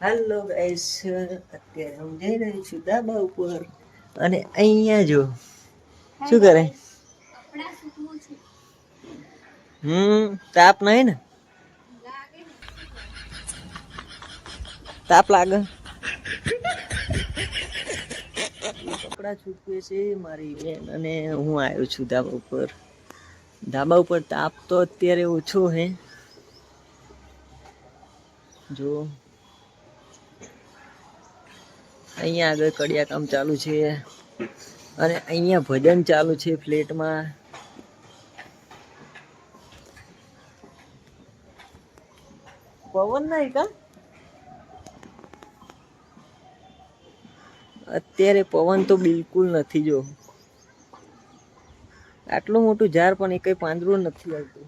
હાલો guys અત્યારે હું જઈ રહી છું ધાબા ઉપર. અને અહીંયા જો શું કરે? હમ તાપ નહીં ને? તાપ લાગે? કપડા છૂટવે છે મારી બેન અને હું આવ્યો છું ધાબા ઉપર. ધાબા ઉપર તાપ તો અત્યારે ઓછો હે. જો અહીંયા આગળ કડિયા કામ ચાલુ છે. અને અહીંયા ભજન ચાલુ છે ફ્લેટમાં. પવન નહીં કા અત્યારે પવન તો બિલકુલ નથી જો. આટલું મોટું ઝાડ પણ એ કઈ પાંદડું નથી આવતું.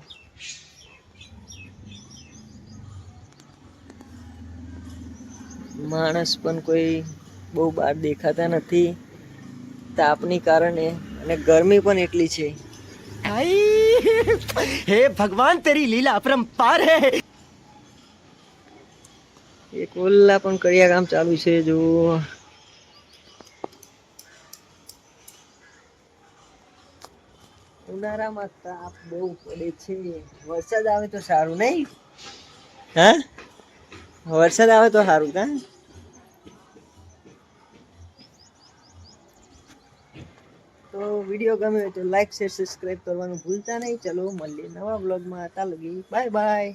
માણસ પણ કોઈ બહુ બહાર દેખાતા નથી. તાપની કારણે અને ગરમી પણ એટલી છે. હે ભગવાન તેરી લીલા અપરંપાર હે. એક ઓલા પણ કર્યા કામ ચાલુ છે જો ઉનાળામાં તાપ બહુ પડે છે. વરસાદ આવે તો સારું નહીં? હા? વરસાદ આવે તો સારું કાં? તો વીડિયો ગમે તો લાઈક શેર સબસ્ક્રાઈબ કરવાનું ભૂલતા નહીં. ચલો, મળીએ નવા બ્લોગમાં હતા લગી બાય બાય